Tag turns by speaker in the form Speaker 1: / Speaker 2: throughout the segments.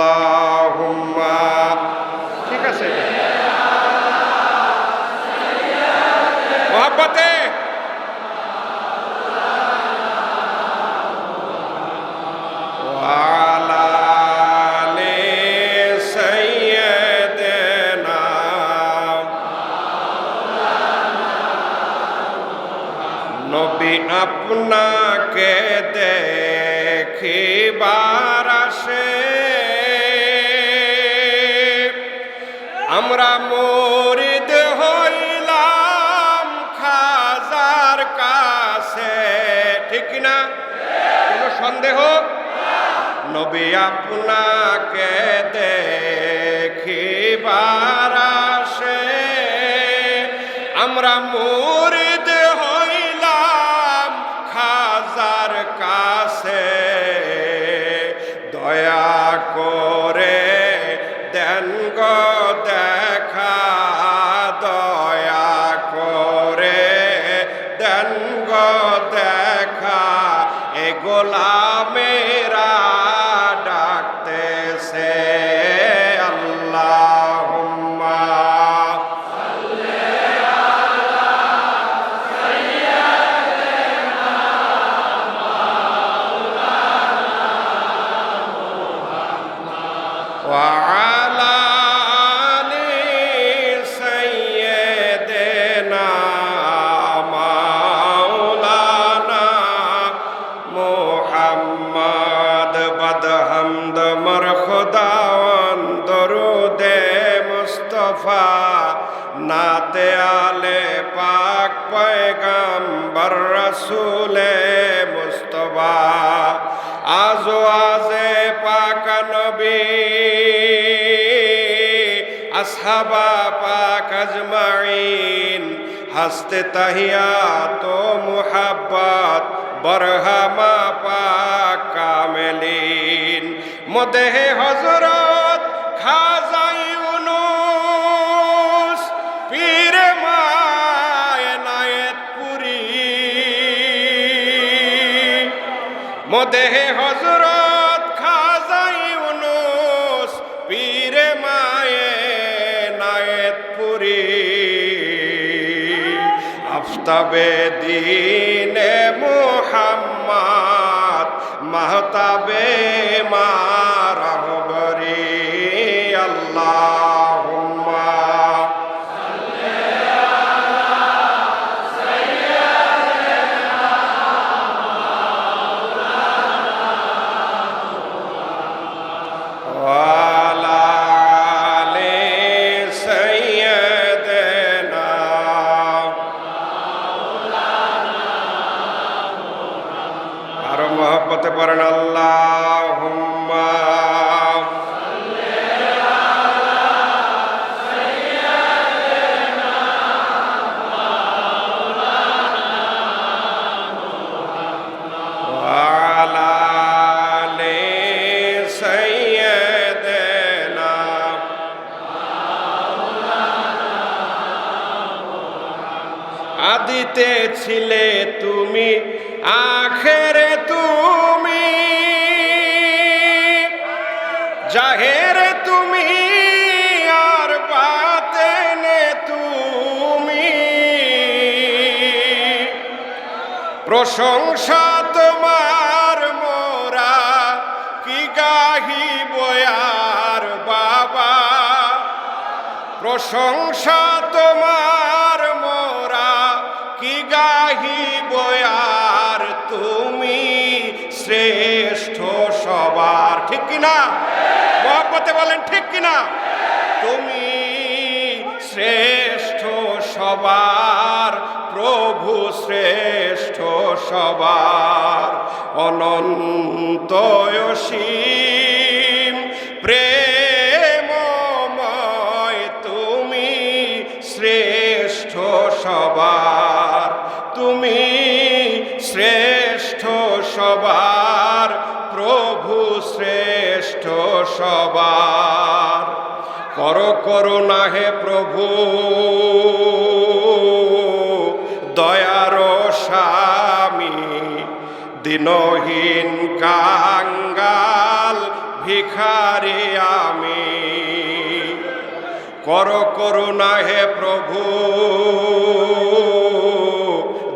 Speaker 1: আল্লাহুম্মা সন্দেহ? নবী আপনাকে দেখিবার আসে। আমরা মুরিদ পয়গাম্বর রসুলে মুস্তফা। আজো আজে পাক নবী। আসহাবা পাক আজমাইন হস্তে তাহিয়া তো মুহাব্বত বরহামা পাক কামেলিন। মদেহে হজরত খাজাই মদেহে হজরত খাজাই উনুস পীরে মায়ে নায়েত পুরি আফতাবে দিনে মোহাম্মদ মাহতাবে মারহবরি প্রশংসা তোমার মোরা, কি গাহি বয়ার তুমি শ্রেষ্ঠ সবার, ঠিক কিনা? মহব্বতে বলেন, ঠিক কিনা? তুমি শ্রেষ্ঠ সবার, প্রভু শ্রেষ্ঠ সবার অনন্ত অসীম সবার, তুমি শ্রেষ্ঠ সবার, প্রভু শ্রেষ্ঠ সবার। কর করুণা হে প্রভু, দয়ার স্বামী, দিনহীন কাঙ্গাল ভিখারি আমি। কর করুণা হে প্রভু,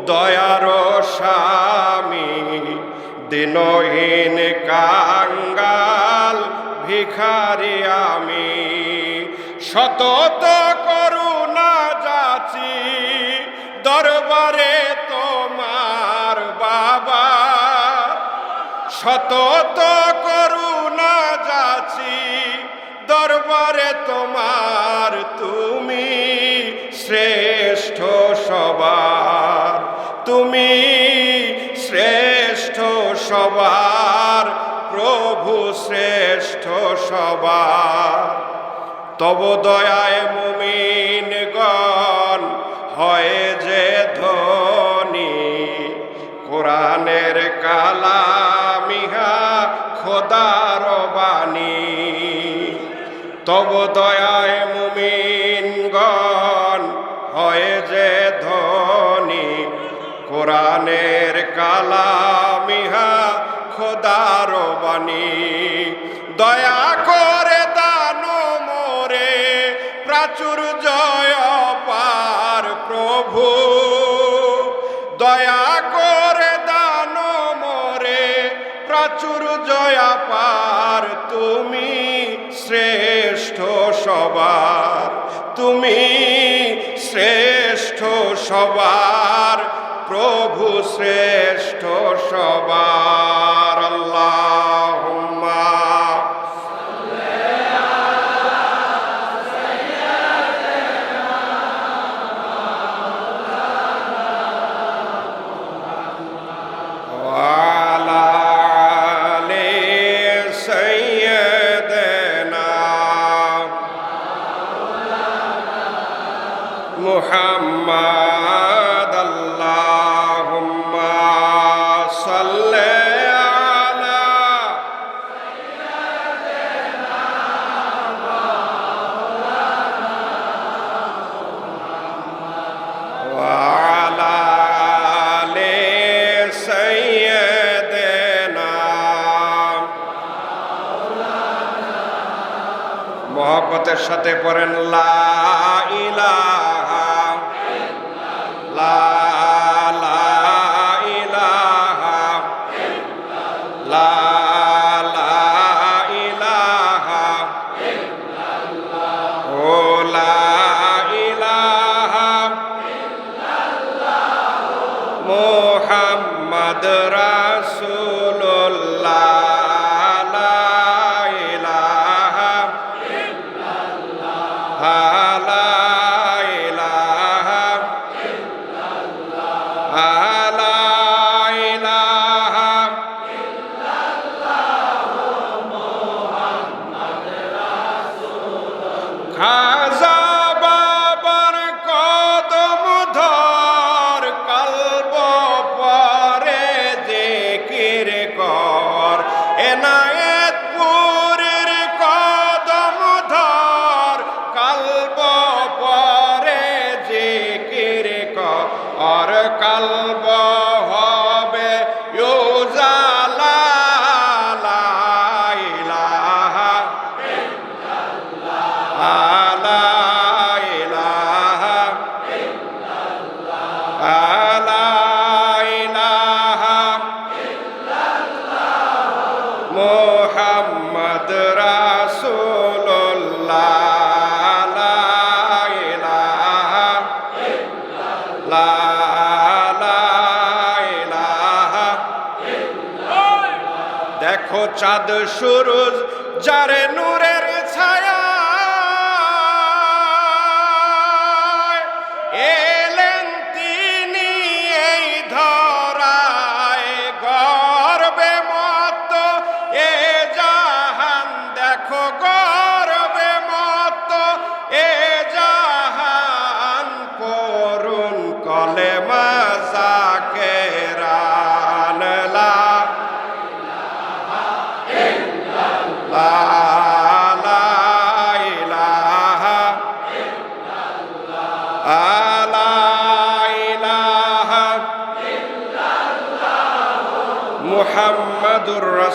Speaker 1: দয়ার স্বামী, দিনহীন কাঙ্গাল ভিখারি আমি। সতত করুণা যাচি দরবারে তোমার বাবা। শতত করুণা যাচি দরবারে তোমার তুমি শ্রেষ্ঠ সবার, তুমি শ্রেষ্ঠ সবার, প্রভু শ্রেষ্ঠ সবার। তব দয়ায় মুমিনগণ হয় যে ধনী, কোরআনের কালামিহা খোদার বাণী। তব দয়ায় মুমিনগণ হয়ে যে ধনী। কোরআনের কালামিহা খোদার বাণী। দয়া করে তুমি শ্রেষ্ঠ সবার প্রভু শ্রেষ্ঠ সবার। মহব্বতের সাথে পড়েন লা ইলাহা চাঁদ সুরজ যারে নূরের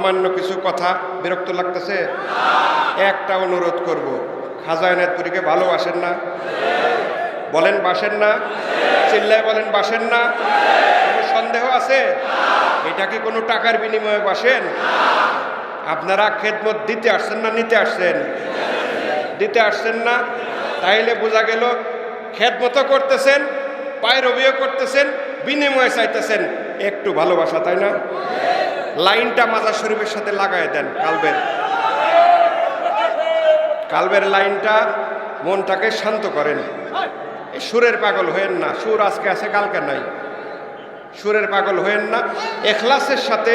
Speaker 1: সামান্য কিছু কথা বিরক্ত লাগতেছে? একটা অনুরোধ করব খাজা এনায়তপুরীকে ভালোবাসেন না। বলেন, বাসেন না। চিল্লায় বলেন, বাসেন না। কোনো সন্দেহ আছে? এটা কি কোনো টাকার বিনিময়ে বাসেন? আপনারা খেদমত দিতে আসছেন না নিতে আসছেন? দিতে আসছেন না? তাইলে বোঝা গেল, খেদমতো করতেছেন, পায়রবিও করতেছেন, বিনিময়ে চাইতেছেন। একটু ভালোবাসা, তাই না? লাইনটা মাজার শরীফের সাথে লাগাই দেন, কালবের। কালবের লাইনটা মনটাকে শান্ত করেন। সুরের পাগল হয়েন না, সুর আজকে আছে কালকে নাই। সুরের পাগল হয়েন না, এখলাসের সাথে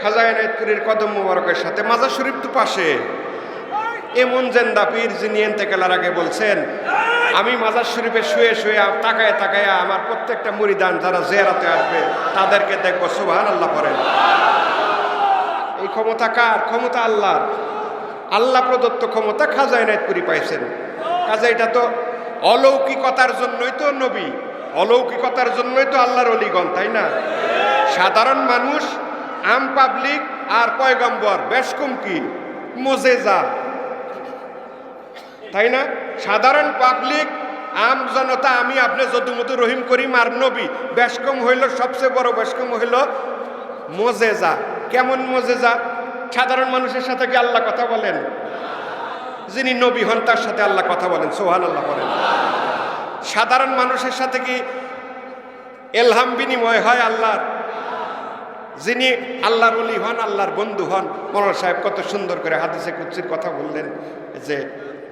Speaker 1: খাজা এনায়তপুরীর কদম মুবারকের সাথে মাজার শরীফ তো পাশে। এমন জেন্দা পীর যিনি এন্তেকালার আগে বলছেন, আমি মাজার শরীফে শুয়ে শুয়ে তাকায় তাকায় আমার প্রত্যেকটা মুরিদান যারা জেরাতে আসবে, তাদেরকে দেখব সুবহান আল্লাহ করেন ক্ষমতা কার? ক্ষমতা আল্লাহর। আল্লাহ প্রদত্ত ক্ষমতা খাজা এনায়তপুরি পাইছেন। কাজে এটা তো অলৌকিকতার জন্যই তো নবী। অলৌকিকতার জন্যই তো আল্লাহর অলিগণ, তাই না? সাধারণ মানুষ, আম পাবলিক আর পয়গম্বর, বেশ কি মোজেজা। তাই না? সাধারণ পাবলিক, আম জনতা, আমি আপনি যদুমধু রহিম করিম আর নবী বেশকম হইল, সবচেয়ে বড় বেশকম হইল মোজেজা। কেমন মোজেজা? সাধারণ মানুষের সাথে কি আল্লাহ কথা বলেন? যিনি নবী হন, তার সাথে আল্লাহ কথা বলেন সোহান আল্লাহ বলেন। সাধারণ মানুষের সাথে কি এলহাম বিনিময় হয় আল্লাহর? যিনি আল্লাহর অলি হন, আল্লাহর বন্ধু হন মনোর সাহেব কত সুন্দর করে হাদিসে কুচ্ছির কথা বললেন যে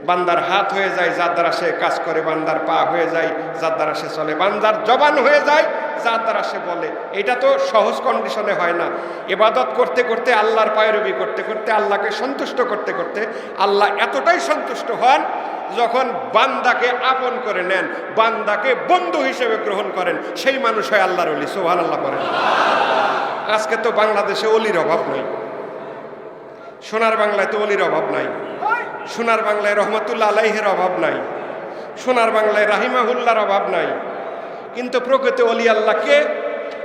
Speaker 1: বান্দার হাত হয়ে যায়, যার দ্বারা সে কাজ করে, বান্দার পা হয়ে যায়, যার দ্বারা সে চলে। বান্দার জবান হয়ে যায়, যার দ্বারা সে বলে। এটা তো সহজ কন্ডিশনে হয় না। এবাদত করতে করতে আল্লাহর পায়রবি করতে করতে আল্লাহকে সন্তুষ্ট করতে করতে আল্লাহ এতটাই সন্তুষ্ট হন, যখন বান্দাকে আপন করে নেন, বান্দাকে বন্ধু হিসেবে গ্রহণ করেন, সেই মানুষ হয় আল্লাহর অলি সোহান আল্লাহ করেন আজকে তো বাংলাদেশে অলির অভাব নাই। সোনার বাংলায় তো অলির অভাব নাই। সোনার বাংলায় রহমতুল্লাহ আলাইহের অভাব নাই। সোনার বাংলায় রাহিমাহুল্লার অভাব নাই। কিন্তু প্রকৃত অলি আল্লাহকে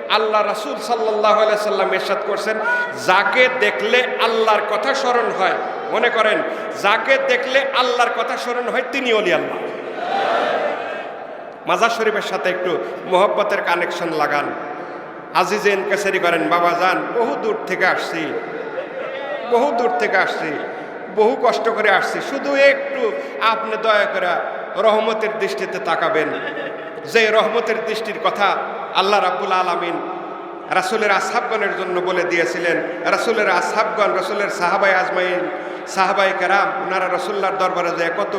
Speaker 1: আল্লাহ রাসুল সাল্লাহ সাল্লাম এরশাদ করছেন যাকে দেখলে আল্লাহর কথা স্মরণ হয়। মনে করেন যাকে দেখলে আল্লাহর কথা স্মরণ হয় তিনি অলি আল্লাহ। মাজার শরীফের সাথে একটু মোহব্বতের কানেকশন লাগান। আজিজেন কেসারি করেন বাবা যান বহু দূর থেকে আসছি। বহু দূর থেকে আসছি, বহু কষ্ট করে আসছি। শুধু একটু আপনি দয়া করে রহমতের দৃষ্টিতে তাকাবেন। যে রহমতের দৃষ্টির কথা আল্লাহ রাব্বুল আলামিন রাসুলের আসহাবগণের জন্য বলে দিয়েছিলেন, রাসুলের আসহাবগণ, রাসুলের সাহাবাই আজমাইন সাহাবাই কারাম ওনারা রসুল্লার দরবারে যায় কত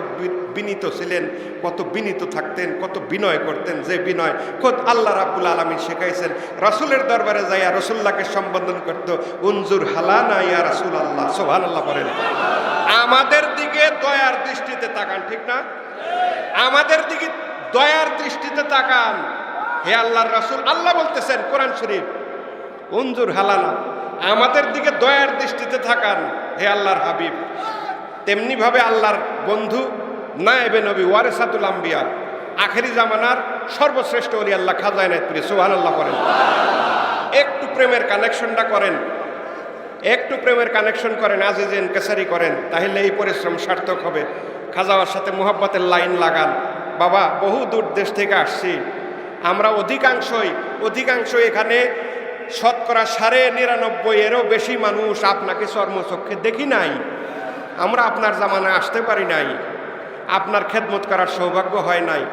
Speaker 1: বিনীত ছিলেন, কত বিনীত থাকতেন, কত বিনয় করতেন, যে বিনয় খোদ আল্লাহ রাব্বুল আলমী শেখাইছেন, রসুলের দরবারে যাইয়া রসুল্লাহকে সম্বোধন করতো, উনজুর হালানা ইয়া রাসুল আল্লাহ সোহান আল্লাহ করেন আমাদের দিকে দয়ার দৃষ্টিতে তাকান, ঠিক না? আমাদের দিকে দয়ার দৃষ্টিতে তাকান। হে আল্লাহর রাসুল, আল্লাহ বলতেছেন কোরআন শরীফ উনজুর হালানা আমাদের দিকে দয়ার দৃষ্টিতে থাকান হে আল্লাহর হাবিব। তেমনিভাবে আল্লাহর বন্ধু নায়েবে নবী ওয়ারেসাতুল আম্বিয়া, আখেরি জামানার সর্বশ্রেষ্ঠ অলি আল্লাহ খাজায় নায়তপুরি সোহান আল্লাহ করেন। একটু প্রেমের কানেকশনটা করেন, একটু প্রেমের কানেকশন করেন, আজিজেন কেসারি করেন, তাহলে এই পরিশ্রম সার্থক হবে। খাজাওয়ার সাথে মোহাব্বতের লাইন লাগান, বাবা, বহু দূর দেশ থেকে আসছি। আমরা অধিকাংশই, অধিকাংশ এখানে শতকরা সাড়ে নিরানব্বই এরও বেশি মানুষ আপনাকে চর্মচক্ষে দেখি নাই। আমরা আপনার জামানায় আসতে পারি নাই। আপনার খেদমত করার সৌভাগ্য হয় নাই।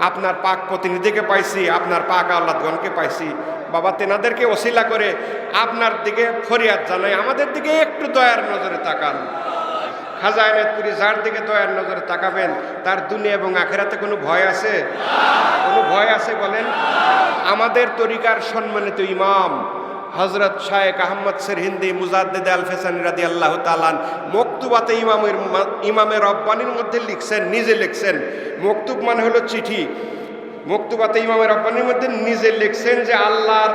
Speaker 1: আপনার পাক প্রতিনিধিকে পাইছি, আপনার পাক আল্লাদগণকে পাইছি। বাবা, তেনাদেরকে অশিলা করে আপনার দিকে ফরিয়াদ জানাই। আমাদের দিকে একটু দয়ার নজরে তাকান। খাজা আহমেদপুরি যার দিকে দয়ার নজরে তাকাবেন, তার দুনিয়া এবং আখেরাতে কোনো ভয় আছে? কোনো ভয় আছে বলেন? আমাদের তরিকার সম্মানিত ইমাম হজরত শায়েক আহমদ সের হিন্দি মুজাদ্দেদ আল ফেসানি রাদি আল্লাহ তালান মকতুবাতে ইমামের ইমামের রব্বানির মধ্যে লিখছেন, নিজে লিখছেন। মকতুব মানে হলো চিঠি। মকতুবাতে ইমামের রব্বানির মধ্যে নিজে লিখছেন যে আল্লাহর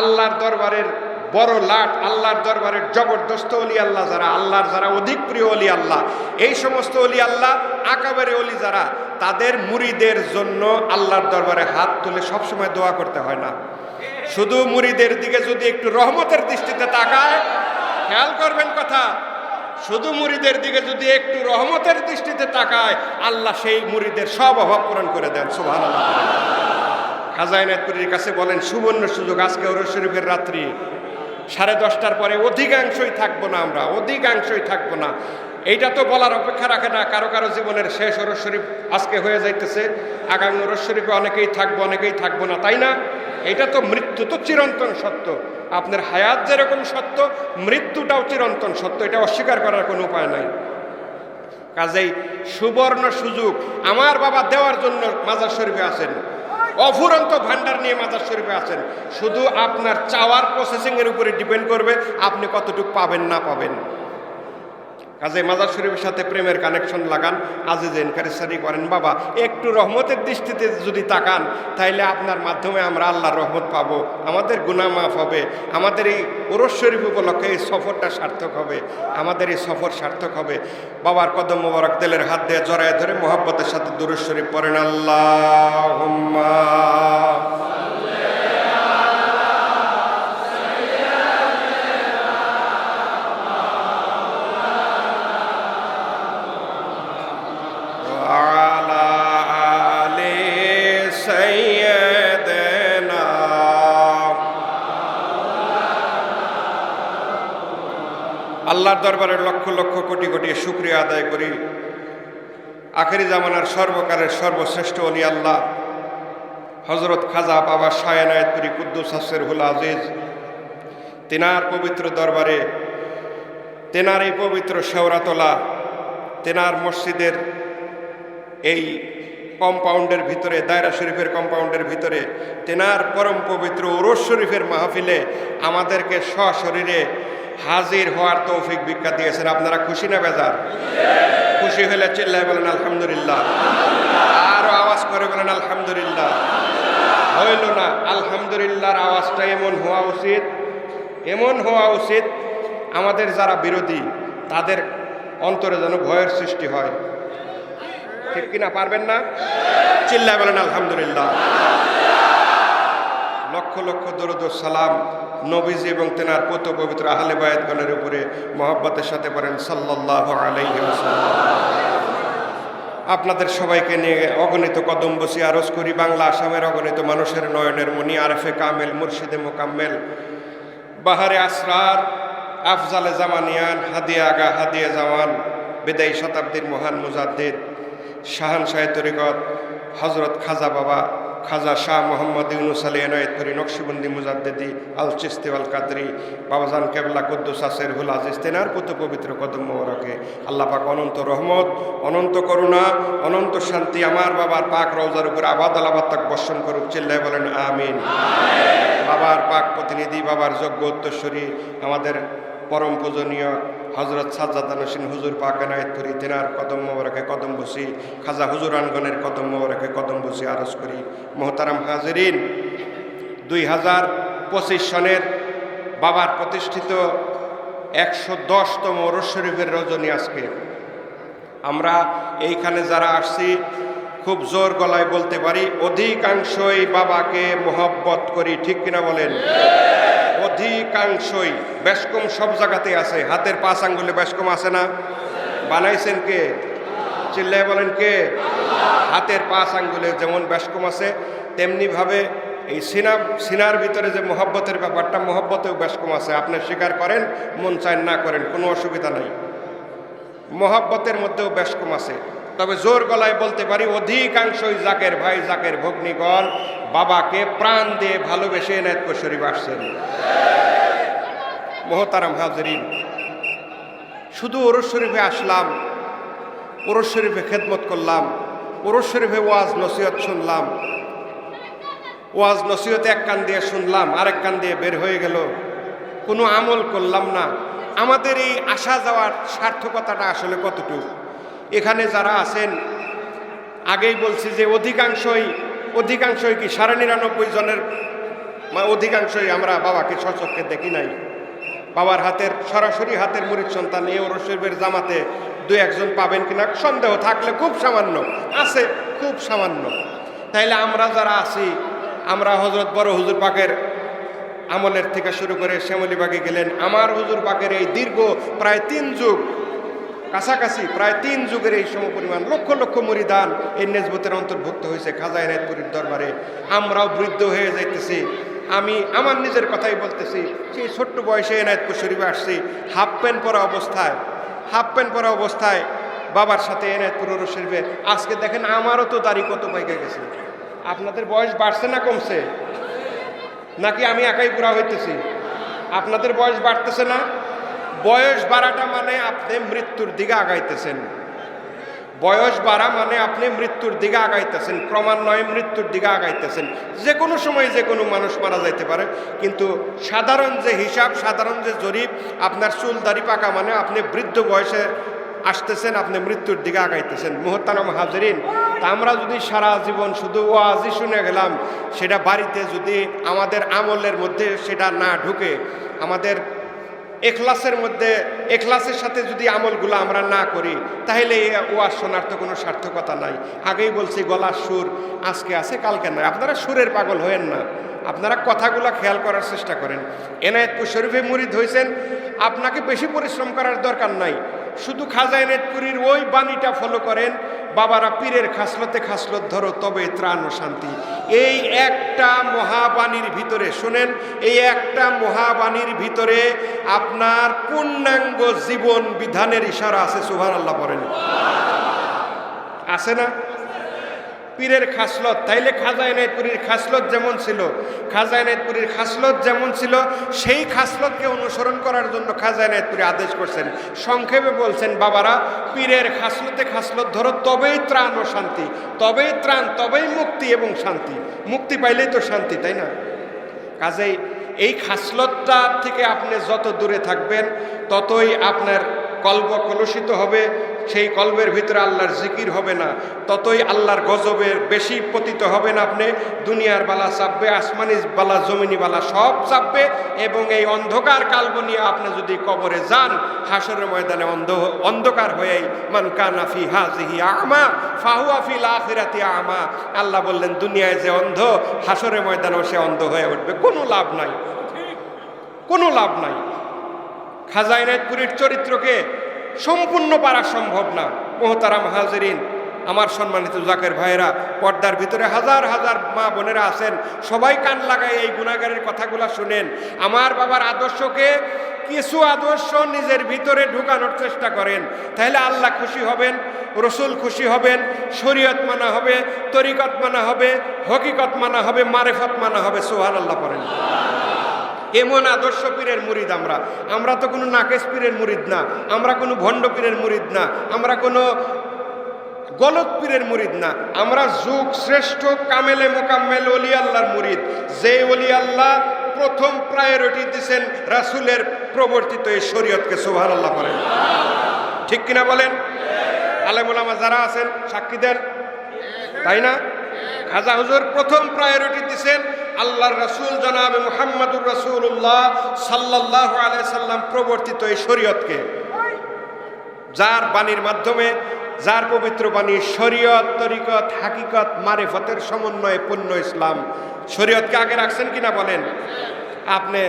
Speaker 1: আল্লাহর দরবারের বড় লাট, আল্লাহর দরবারের জবরদস্ত অলি আল্লাহ যারা, আল্লাহর যারা অধিক প্রিয় অলি আল্লাহ। এই সমস্ত অলি আল্লাহ, আকাবের অলি যারা, তাদের মুরিদের জন্য আল্লাহর দরবারে হাত তুলে সবসময় দোয়া করতে হয় না। শুধু মুরিদের দিকে যদি একটু রহমতের দৃষ্টিতে তাকায়, খেয়াল করবেন কথা, শুধু মুরিদের দিকে যদি একটু রহমতের দৃষ্টিতে তাকায়, আল্লাহ সেই মুরিদের সব অভাব পূরণ করে দেন সুভান খাজাইনাথপুরীর কাছে বলেন, সুবর্ণ সুযোগ আজকে ওরস শরীফের রাত্রি। সাড়ে দশটার পরে অধিকাংশই থাকব না আমরা, অধিকাংশই থাকব না। এইটা তো বলার অপেক্ষা রাখে না, কারও কারও জীবনের শেষ ওরস শরীফ আজকে হয়ে যাইতেছে, আগামী ওরস শরীফে অনেকেই থাকব অনেকেই থাকব না, তাই না? এটা তো মৃত্যু তো চিরন্তন সত্য। আপনার হায়াত যেরকম সত্য, মৃত্যুটাও চিরন্তন সত্য, এটা অস্বীকার করার কোনো উপায় নাই। কাজেই সুবর্ণ সুযোগ আমার বাবা দেওয়ার জন্য মাজার শরীফে আছেন। অফুরন্ত ভান্ডার নিয়ে মাজার শরীফে আছেন। শুধু আপনার চাওয়ার প্রসেসিংয়ের উপরে ডিপেন্ড করবে, আপনি কতটুকু পাবেন না পাবেন। কাজে মাজার শরীফের সাথে প্রেমের কানেকশন লাগান। আজিজ এনকারেসারি করেন, বাবা, একটু রহমতের দৃষ্টিতে যদি তাকান, তাইলে আপনার মাধ্যমে আমরা আল্লাহর রহমত পাব। আমাদের গুনাহ মাফ হবে। আমাদের এই ওরস শরীফ উপলক্ষে এই সফরটা সার্থক হবে। আমাদের এই সফর সার্থক হবে। বাবার কদম মোবারক তেলের হাত দিয়ে জড়ায় ধরে মোহাব্বতের সাথে দুরুস শরীফ পড়েন আল্লাহ আল্লাহর দরবারের লক্ষ লক্ষ কোটি কোটি শুক্রিয়া আদায় করি। আখেরি জামানার সর্বকালের সর্বশ্রেষ্ঠ অলি আল্লাহ হজরত খাজা বাবা শায়নায়তপুরি কুদ্দুস হাসের হুল আজিজ, তেনার পবিত্র দরবারে, তেনার এই পবিত্র শেওরাতলা, তেনার মসজিদের এই কম্পাউন্ডের ভিতরে, দায়রা শরীফের কম্পাউন্ডের ভিতরে, তেনার পরম পবিত্র ওরস শরীফের মাহফিলে আমাদেরকে সশরীরে হাজির হওয়ার তৌফিক ভিক্ষা দিয়েছেন। আপনারা খুশি না বেজার? খুশি হলে চিল্লায় বলেন, আলহামদুলিল্লাহ। আরও আওয়াজ করে বলেন, আলহামদুলিল্লাহ। হইল না, আলহামদুলিল্লাহর আওয়াজটা এমন হওয়া উচিত, এমন হওয়া উচিত, আমাদের যারা বিরোধী, তাদের অন্তরে যেন ভয়ের সৃষ্টি হয়। ঠিক কিনা পারবেন না? চিল্লায় বলেন, আলহামদুলিল্লাহ। লক্ষ লক্ষ দরুদ সালাম নবীজি এবং তেনার পুত পবিত্র আহলে বায়াতগণের উপরে মহব্বতের সাথে পড়েন সাল্লাল্লাহু আলাইহি আপনাদের সবাইকে নিয়ে অগণিত কদম বসি আরজ করি। বাংলা আসামের অগণিত মানুষের নয়নের মণি আরফে কামেল, মুর্শিদে মোকাম্মেল, বাহারে আসরার, আফজালে জামানিয়ান, হাদিয়া আগা, হাদিয়া জামান বেদাই শতাব্দীর মহান মুজাদ্দিদ, শাহান শাহে তরিকত হজরত খাজা বাবা খাজা শাহ মোহাম্মদ ইউনুস আলী এনায়তপুরি নকশবন্দি মুজাদ্দেদি আল চিস্তি আল কাদরি, বাবাজান কেবলা কুদ্দুস আসের হুল আজিজ তেনার পুত পবিত্র কদম মোবারকে। আল্লাহ পাক অনন্ত রহমত, অনন্ত করুণা, অনন্ত শান্তি আমার বাবার পাক রওজার উপর আবাদ আলাবাদ তাক বর্ষণ করুক, চিল্লায় বলেন আমিন। বাবার পাক প্রতিনিধি, বাবার যোগ্য উত্তরস্বরী আমাদের পরম পূজনীয় হজরত সাজ্জাদানসিন হুজুর পাক করি তেনার কদম মোবারকে কদম বসি, খাজা হুজুর আনগনের কদম মোবারকে কদম বসি আরজ করি। মোহতারাম হাজরিন, দুই হাজার পঁচিশ সনের বাবার প্রতিষ্ঠিত একশো দশতম ওরস শরীফের রজনী আজকে। আমরা এইখানে যারা আসছি খুব জোর গলায় বলতে পারি, অধিকাংশই বাবাকে মোহব্বত করি, ঠিক কিনা বলেন? অধিকাংশই, বেশকম সব জায়গাতে আছে, হাতের পাঁচ আঙ্গুলে বেশকম আছে না? বানাইছেন কে? চিল্লায় বলেন কে? হাতের পাঁচ আঙ্গুলে যেমন বেশকম আছে, তেমনিভাবে এই সিনা, সিনার ভিতরে যে মোহব্বতের ব্যাপারটা, মহব্বতেও বেশকম আছে। আপনি স্বীকার করেন, মন চায় না করেন, কোনো অসুবিধা নাই। মহাব্বতের মধ্যেও বেশ কম আছে। তবে জোর গলায় বলতে পারি, অধিকাংশই জাকের ভাই, জাকের ভগ্নিগণ বাবাকে প্রাণ দিয়ে ভালোবেসে এনায়তপুর শরীফ আসছেন। মোহতারাম হাজরিন, শুধু ওরস শরীফে আসলাম ওরস শরীফে খেদমত করলাম ওরস শরীফে ওয়াজ নসিহত শুনলাম, ওয়াজ নসিহত এক কান দিয়ে শুনলাম, আরেক কান দিয়ে বের হয়ে গেল। কোনো আমল করলাম না। আমাদের এই আসা যাওয়ার সার্থকতাটা আসলে কতটুকু? এখানে যারা আছেন, আগেই বলছি যে অধিকাংশই অধিকাংশই কি সাড়ে নিরানব্বই জনের অধিকাংশই আমরা বাবাকে সচক্ষে দেখি নাই। বাবার হাতের, সরাসরি হাতের মুরিদ সন্তান এই ওরশরীফের জামাতে দু একজন পাবেন কিনা সন্দেহ থাকলে খুব সামান্য, আছে খুব সামান্য। তাইলে আমরা যারা আছি, আমরা হজরত বড় হুজুর পাকের আমলের থেকে শুরু করে শ্যামলীবাগে গেলেন। আমার হুজুর পাকের এই দীর্ঘ প্রায় তিন যুগ কাছাকাছি, প্রায় তিন যুগের এই সমপরিমাণ লক্ষ লক্ষ মরিদান এই নেজবতের অন্তর্ভুক্ত হয়েছে খাজা এনায়তপুরীর দরবারে। আমরাও বৃদ্ধ হয়ে যাইতেছি। আমি আমার নিজের কথাই বলতেছি সেই ছোট্ট বয়সে এনায়তপুর শরীফে আসছি, হাফ প্যান্ট পরা অবস্থায়, হাফ প্যান্ট পরা অবস্থায় বাবার সাথে এনায়তপুর শরীফে। আজকে দেখেন আমারও তো দাড়ি কত পাইকে গেছে। আপনাদের বয়স বাড়ছে না কমছে? নাকি আমি একাই বুড়া হইতেছি? আপনাদের বয়স বাড়তেছে না? বয়স বাড়াটা মানে আপনি মৃত্যুর দিকে আগাইতেছেন। বয়স বাড়া মানে আপনি মৃত্যুর দিকে আগাইতেছেন। ক্রমান্বয়ে মৃত্যুর দিকে আগাইতেছেন। যে কোনো সময় যে কোনো মানুষ মারা যাইতে পারে। কিন্তু সাধারণ যে হিসাব, সাধারণ যে জরিপ, আপনার চুল দাড়ি পাকা মানে আপনি বৃদ্ধ বয়সে আসতেছেন, আপনি মৃত্যুর দিকে আগাইতেছেন। মোহতারাম হাজরিন, তা আমরা যদি সারা জীবন শুধু ওয়াজি শুনে গেলাম, সেটা বাড়িতে যদি আমাদের আমলের মধ্যে সেটা না ঢুকে, আমাদের এখলাসের মধ্যে, এখলাসের সাথে যদি আমলগুলো আমরা না করি, তাহলে ও আর শোনার তো কোনো সার্থকতা নাই। আগেই বলছি, গলার সুর আজকে আছে, কালকে নয় আপনারা সুরের পাগল হয়েন না। আপনারা কথাগুলো খেয়াল করার চেষ্টা করেন। এনায়েতপুর শরীফে মুরিদ হয়েছেন আপনাকে বেশি পরিশ্রম করার দরকার নাই। শুধু খাজাই এনায়েতপুরীর ওই বাণীটা ফলো করেন, বাবারা পীরের খাসলতে খাসলত ধরো, তবে ত্রাণ ও শান্তি। এই একটা মহাবাণীর ভিতরে, শোনেন, এই একটা মহাবাণীর ভিতরে আপনার পূর্ণাঙ্গ জীবন বিধানের ইশারা আছে সুভার আল্লাহ বলেন আছে না? পীরের খাসলত, তাইলে খাজা এনায়তপুরীর খাসলত যেমন ছিল খাজা এনায়তপুরীর খাসলত যেমন ছিল, সেই খাসলতকে অনুসরণ করার জন্য খাজা এনায়তপুরী আদেশ করছেন। সংক্ষেপে বলছেন, বাবারা, পীরের খাসলতে খাসলত ধরো, তবেই ত্রাণ ও শান্তি, তবেই ত্রাণ, তবেই মুক্তি এবং শান্তি। মুক্তি পাইলেই তো শান্তি, তাই না? কাজেই এই খাসলতটা থেকে আপনি যত দূরে থাকবেন, ততই আপনার কল্প কলুষিত হবে সেই কল্পের ভিতরে আল্লাহর জিকির হবে না। ততই আল্লাহর গজবের বেশি পতিত হবেন আপনি। দুনিয়ার বালা চাপবে, আসমানি বালা, জমিনি বালা সব চাপবে এবং এই অন্ধকার কাল্প নিয়ে আপনি যদি কবরে যান হাসরের ময়দানে অন্ধ, অন্ধকার হয়েই মান কানাফি হাজিহি আমা, ফাহুয়া ফিল আখিরাতি আমা। আল্লাহ বললেন, দুনিয়ায় যে অন্ধ হাসরের ময়দানেও সে অন্ধ হয়ে উঠবে। কোনো লাভ নাই। কোনো লাভ নাই। খাজা এনায়তপুরীর চরিত্রকে সম্পূর্ণ পারা সম্ভব না। মোহতারাম হাজরিন, আমার সম্মানিত জাকের ভাইয়েরা, পর্দার ভিতরে হাজার হাজার মা বোনেরা আছেন, সবাই কান লাগায় এই গুণাগারের কথাগুলা শুনেন। আমার বাবার আদর্শকে কিছু আদর্শ নিজের ভিতরে ঢুকানোর চেষ্টা করেন। তাহলে আল্লাহ খুশি হবেন, রসুল খুশি হবেন, শরীয়ত মানা হবে, তরিকত মানা হবে, হকিকত মানা হবে, মারেফত মানা হবে সোহান আল্লাহ করেন এমন আদর্শ পীরের মুরিদ আমরা। আমরা তো কোনো নাকেশ পীরের মুরিদ না, আমরা কোনো ভণ্ড পীরের মুরিদ না, আমরা কোনো গলত পীরের মুরিদ না। আমরা যুগ শ্রেষ্ঠ, কামেলে মোকাম্মেল অলি আল্লাহর মুরিদ। যে অলি আল্লাহ প্রথম প্রায়োরিটি দিছেন রাসুলের প্রবর্তিত এই শরীয়তকে সোভার আল্লাহ করেন ঠিক কিনা বলেন? আলেমুলামা যারা আছেন, সাক্ষীদের? তাই না? খাজা হুজুর প্রথম প্রায়োরিটি দিছেন আল্লাহর রাসুল জনাবে মোহাম্মদুর রাসুল্লাহ সাল্লাহ প্রবর্তিত এই শরীয়তকে। যার বাণীর মাধ্যমে, যার পবিত্র বাণী শরীয়ত, তরিকত, হাকিকত, মারেফতের সমন্বয়ে পূর্ণ ইসলাম। শরীয়তকে আগে রাখছেন কিনা বলেন? আপনি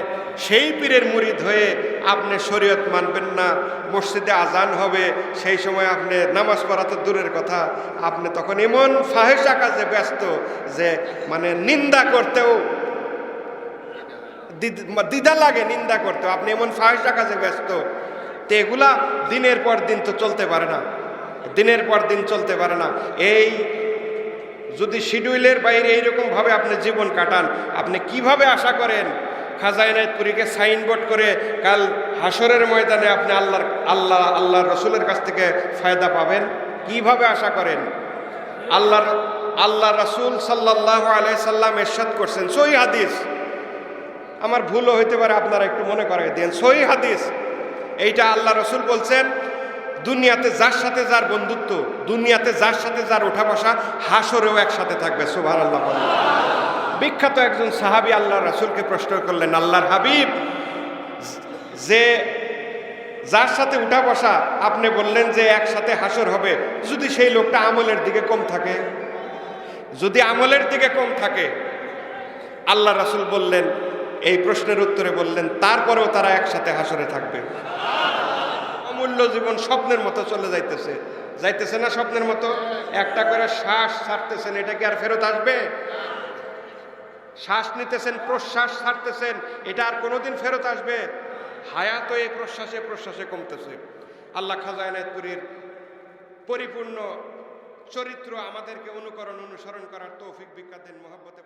Speaker 1: সেই পীরের মুরিদ হয়ে আপনি শরীয়ত মানবেন না, মসজিদে আজান হবে, সেই সময় আপনি নামাজ পড়া তো দূরের কথা, আপনি তখন এমন ফাহেসা কাজে ব্যস্ত যে মানে নিন্দা করতেও দ্বিধা লাগে নিন্দা করতেও, আপনি এমন ফাহেসা কাজে ব্যস্ত, তো এগুলা দিনের পর দিন তো চলতে পারে না, দিনের পর দিন চলতে পারে না। এই যদি শিডিউলের বাইরে এইরকমভাবে আপনি জীবন কাটান, আপনি কীভাবে আশা করেন খাজা এনায়তপুরীকে সাইনবোর্ড করে কাল হাসরের ময়দানে আপনি আল্লাহর, আল্লাহ আল্লাহ রসুলের কাছ থেকে ফায়দা পাবেন। কীভাবে আশা করেন? আল্লাহর আল্লাহ রসুল সাল্লাহ আলাই সাল্লাম এরশাদ করছেন। সই হাদিস। আমার ভুলও হইতে পারে, আপনারা একটু মনে করাই দেন। সহি হাদিস। এইটা আল্লাহ রসুল বলছেন, দুনিয়াতে যার সাথে যার বন্ধুত্ব, দুনিয়াতে যার সাথে যার ওঠা বসা হাসরেও একসাথে থাকবে সুভান আল্লাহ। বিখ্যাত একজন সাহাবী আল্লাহ রাসুলকে প্রশ্ন করলেন, আল্লাহর হাবিব, যে যার সাথে উঠা বসা, আপনি বললেন যে একসাথে হাসর হবে, যদি সেই লোকটা আমলের দিকে কম থাকে? যদি আমলের দিকে কম থাকে, আল্লাহ রাসুল বললেন, এই প্রশ্নের উত্তরে বললেন, তারপরেও তারা একসাথে হাসরে থাকবে। অমূল্য জীবন স্বপ্নের মতো চলে যাইতেছে। যাইতেছে না স্বপ্নের মতো? একটা করে শ্বাস ছাড়তেছেন, এটা কি আর ফেরত আসবে? শ্বাস নিতেছেন, প্রশ্বাস ছাড়তেছেন, এটা আর কোনোদিন ফেরত আসবে? হায়াত এই প্রশ্বাসে প্রশ্বাসে কমতেছে। আল্লাহ খাজায়নায়তপুরীর পরিপূর্ণ চরিত্র আমাদেরকে অনুকরণ, অনুসরণ করার তৌফিক বিজ্ঞাতেন মোহাম্মতে